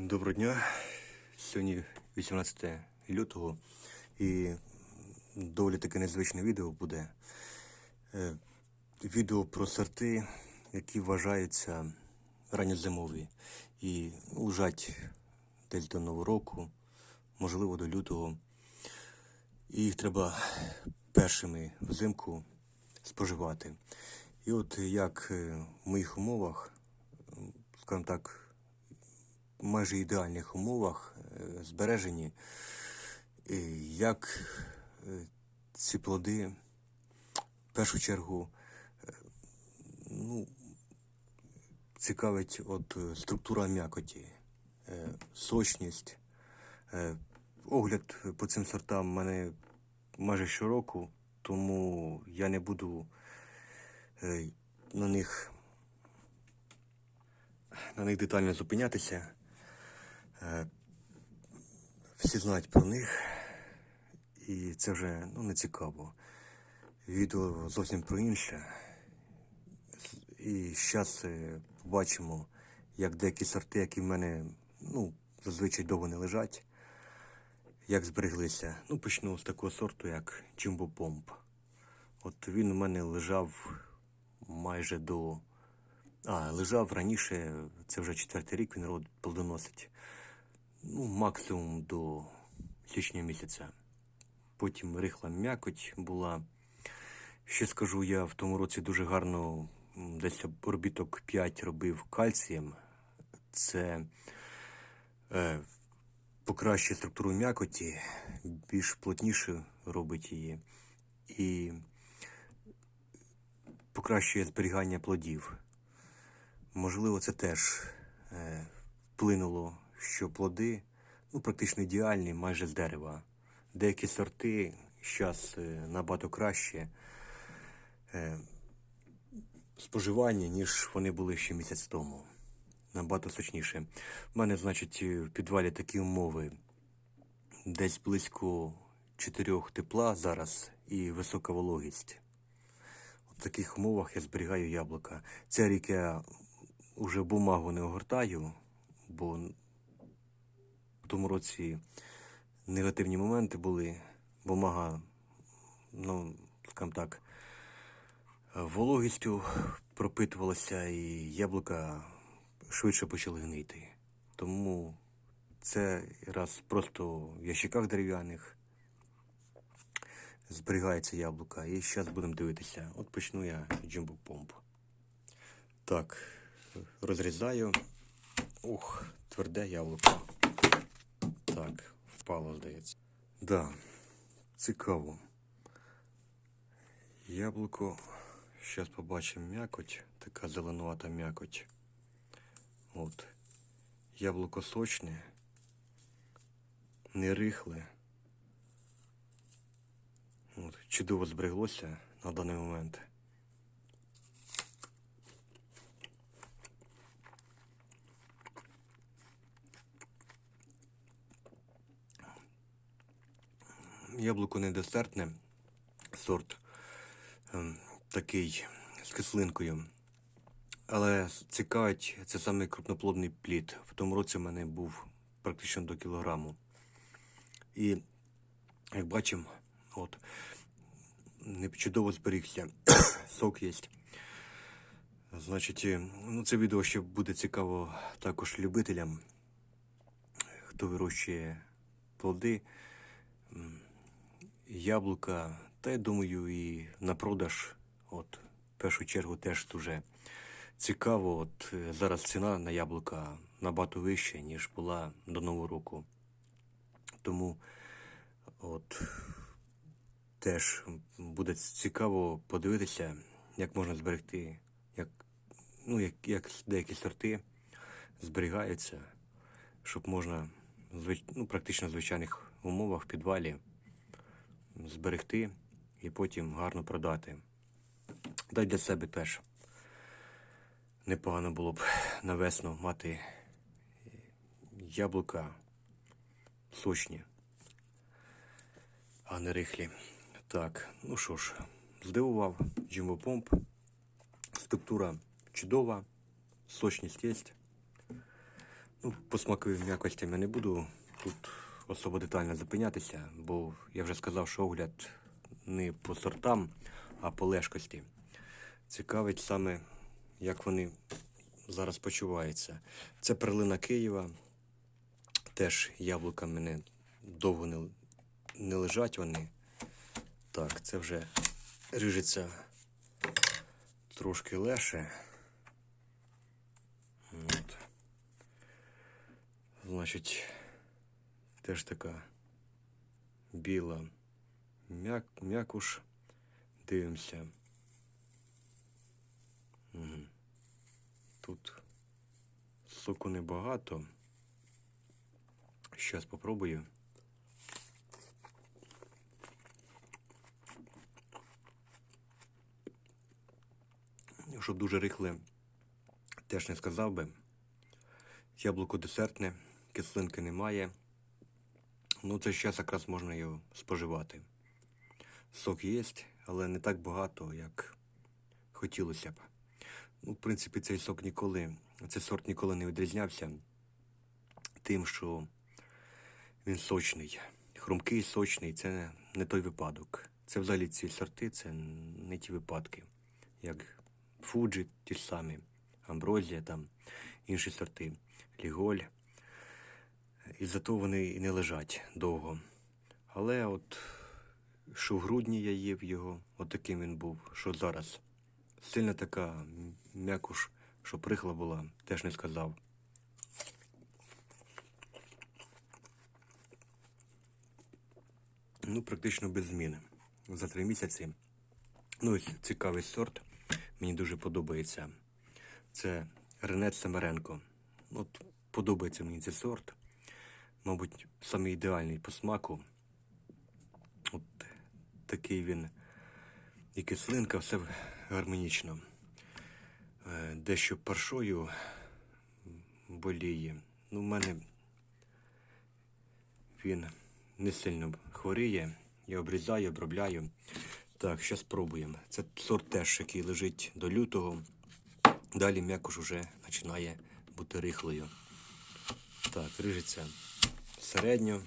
Доброго дня. Сьогодні 18 лютого і доволі таке незвичне відео буде. Е, Відео про сорти, які вважаються ранньозимові і лежать десь до Нового року, можливо до лютого. І їх треба першими взимку споживати. І от як е, в моїх умовах, скажімо так, майже ідеальних умовах е, збережені, як е, ці плоди в першу чергу е, ну, цікавить от структура м'якоті, сочність. Огляд по цим сортам в мене майже щороку, тому я не буду на них на них детально зупинятися. Е, Всі знають про них, і це вже ну, не цікаво. Відео зовсім про інше. І зараз побачимо, як деякі сорти, які в мене ну, зазвичай довго не лежать, як збереглися. Ну, почну з такого сорту, як Jumbo Pomp. От він у мене лежав майже до. А, лежав раніше, це вже четвертий рік, він род плодоносить. Ну, максимум до січня місяця. Потім рихла м'якоть була. Ще скажу, я в тому році дуже гарно десь орбіток 5 робив кальцієм. Це е, покращує структуру м'якоті, більш плотніше робить її. І покращує зберігання плодів. Можливо, це теж е, вплинуло, що плоди ну, практично ідеальні, майже з дерева. Деякі сорти зараз е, набагато краще е, споживання, ніж вони були ще місяць тому. Набагато сочніше. У мене, значить, в підвалі такі умови. Десь близько 4 тепла зараз і висока вологість. В таких умовах я зберігаю яблука. Цей рік я вже бумагу не огортаю, бо в тому році негативні моменти були. Бумага, ну, скажімо так, вологістю пропитувалася і яблука швидше почали гнити. Тому це раз просто в ящиках дерев'яних зберігається яблука. І зараз будемо дивитися. От почну я джимбо помп. Так, розрізаю. Ух, тверде яблуко. Так, впало, здається. Да, цікаво. Яблуко. Зараз побачимо м'якоть. Така зеленувата м'якоть. От. Яблуко сочне, не рихле. От. Чудово збереглося на даний момент. Яблуко не десертне, сорт ем, такий з кислинкою. Але цікавить, це саме крупноплодний плід. В тому році в мене був практично до кілограму. І як бачимо, от, не чудово зберігся, сок є. Значить, ну, це відео ще буде цікаво також любителям, хто вирощує плоди, яблука, та я думаю, і на продаж. От, в першу чергу теж дуже цікаво. От е, зараз ціна на яблука набагато вища, ніж була до Нового року. Тому от теж буде цікаво подивитися, як можна зберегти, як, ну, як, як деякі сорти зберігаються, щоб можна ну, практично в звичайних умовах в підвалі зберегти і потім гарно продати. Та й для себе теж непогано було б на весну мати яблука сочні, а не рихлі. Так, ну що ж, здивував Pomp. Структура чудова, сочність є. Ну, по смаковим якостям я не буду тут особо детально зупинятися, бо я вже сказав, що огляд не по сортам, а по лежкості. Цікавить саме, як вони зараз почуваються. Це перлина Києва. Теж яблука мене довго не, не лежать вони. Так, це вже ріжеться трошки легше. От. Значить, теж така біла мяк, м'якуш. Дивимося. Тут соку небагато. Щас попробую. Щоб дуже рихле, теж не сказав би. Яблуко десертне, кислинки немає. Ну, це зараз якраз можна його споживати. Сок є, але не так багато, як хотілося б. Ну, в принципі, цей сок ніколи, цей сорт ніколи не відрізнявся тим, що він сочний. Хрумкий, сочний це не, той випадок. Це взагалі ці сорти, це не ті випадки, як Фуджі, ті ж самі, Амброзія, там, інші сорти, Ліголь. І зато вони і не лежать довго. Але от що в грудні я їв його, от він був, що зараз. Сильна така м'якуш, що прихла була, теж не сказав. Ну, практично без зміни. За три місяці. Ну, ось цікавий сорт. Мені дуже подобається. Це Ренет Семеренко. От подобається мені цей сорт. Мабуть, саме ідеальний по смаку. От такий він і кислинка, все гармонічно. Е, Дещо паршою боліє. Ну, в мене він не сильно хворіє. Я обрізаю, обробляю. Так, зараз спробуємо. Це сорт теж, який лежить до лютого. Далі м'якуш вже починає бути рихлою. Так, рижиться середньо.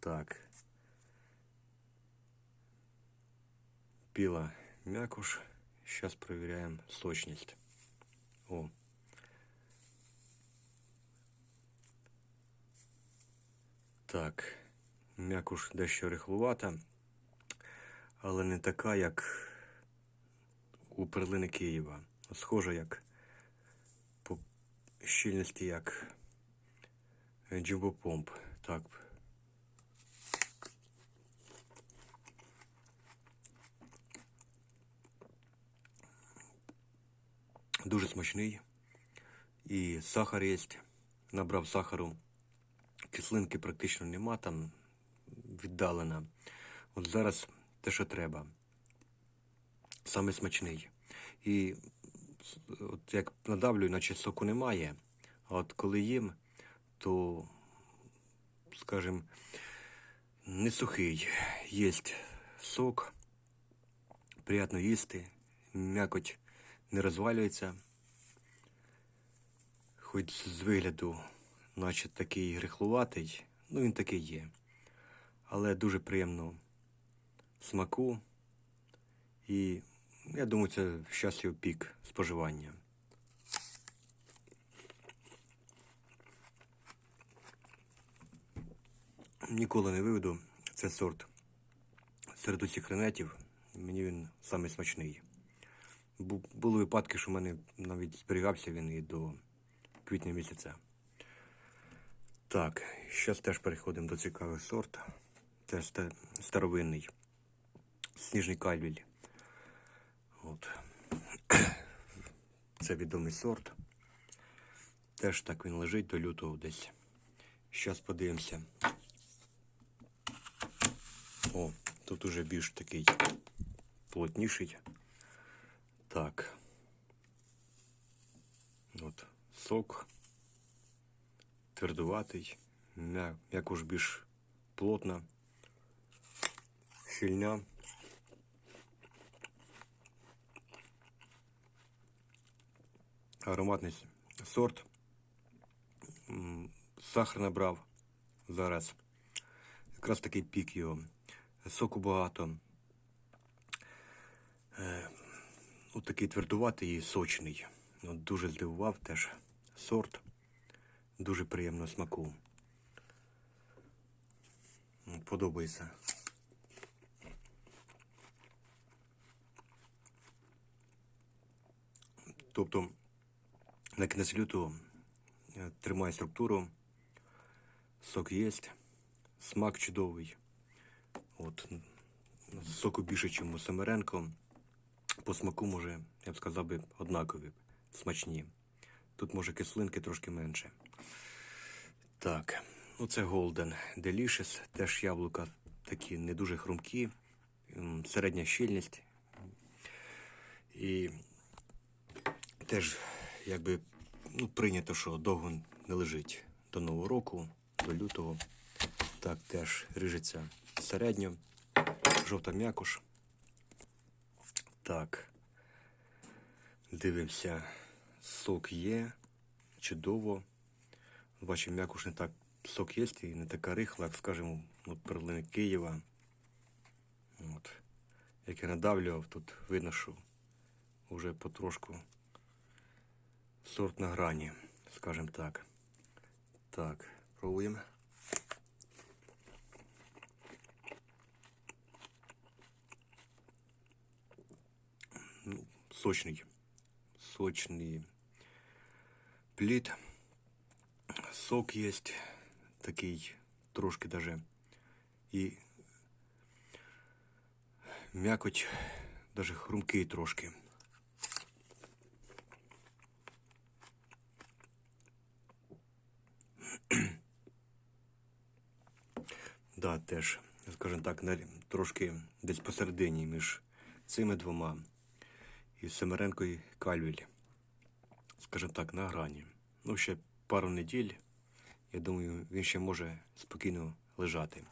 Так. Біла м'якуш. Зараз перевіряємо сочність. О. Так, м'якуш дещо рихлувата, але не така, як у перлини Києва. Схожа як по щільності, як джимбопомп. Так. Дуже смачний. І сахар є. Набрав сахару. Кислинки практично нема, там віддалена. От зараз те, що треба. Саме смачний. І от як надавлюю, наче соку немає. А от коли їм, то, скажімо, не сухий. Є сок, приємно їсти, м'якоть не розвалюється. Хоч з вигляду, наче такий грихлуватий, ну він такий є. Але дуже приємно смаку. І я думаю, це зараз його пік споживання. Ніколи не виведу. Це сорт серед усіх ренетів. Мені він самий смачний. Були випадки, що в мене навіть зберігався він і до квітня місяця. Так, зараз теж переходимо до цікавих сорт. Це старовинний. Сніжний кальвіль. От. Це відомий сорт. Теж так він лежить до лютого десь. Зараз подивимося. О, тут уже більш такий плотніший. Так. От, сок. Твердуватий. М'я, м'якуш більш плотна. Щільня. Ароматний сорт. Сахар набрав зараз. Якраз такий пік його. Соку багато. Е, ну, такий твердуватий і сочний. Ну, дуже здивував теж сорт. Дуже приємно смаку. Подобається. Тобто на кінець лютого е, тримає структуру, сок є, смак чудовий. От, соку більше, ніж у Семеренко. По смаку, може, я б сказав би, однакові, смачні. Тут, може, кислинки трошки менше. Так, ну це Golden Delicious, теж яблука такі не дуже хрумкі, середня щільність. І теж якби ну, прийнято, що довго не лежить до Нового року, до лютого. Так, теж рижиться середньо, жовта м'якуш. Так. Дивимося. Сок є. Чудово. Бачимо, м'якуш не так сок є і не така рихла, як, скажімо, от перлини Києва. От. Як я надавлював, тут видно, що вже потрошку сорт на грані, скажімо так. Так, пробуємо. Сочний. Сочний плід. Сок є такий, трошки даже. І м'якоть, даже хрумкий трошки. Да, теж, скажімо так, трошки десь посередині між цими двома і Семеренко і Кальвіль. Скажімо так, на грані. Ну, ще пару неділь. Я думаю, він ще може спокійно лежати.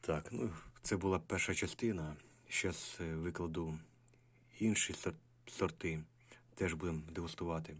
Так, ну, це була перша частина. Зараз викладу інші сорти. Теж будемо дегустувати.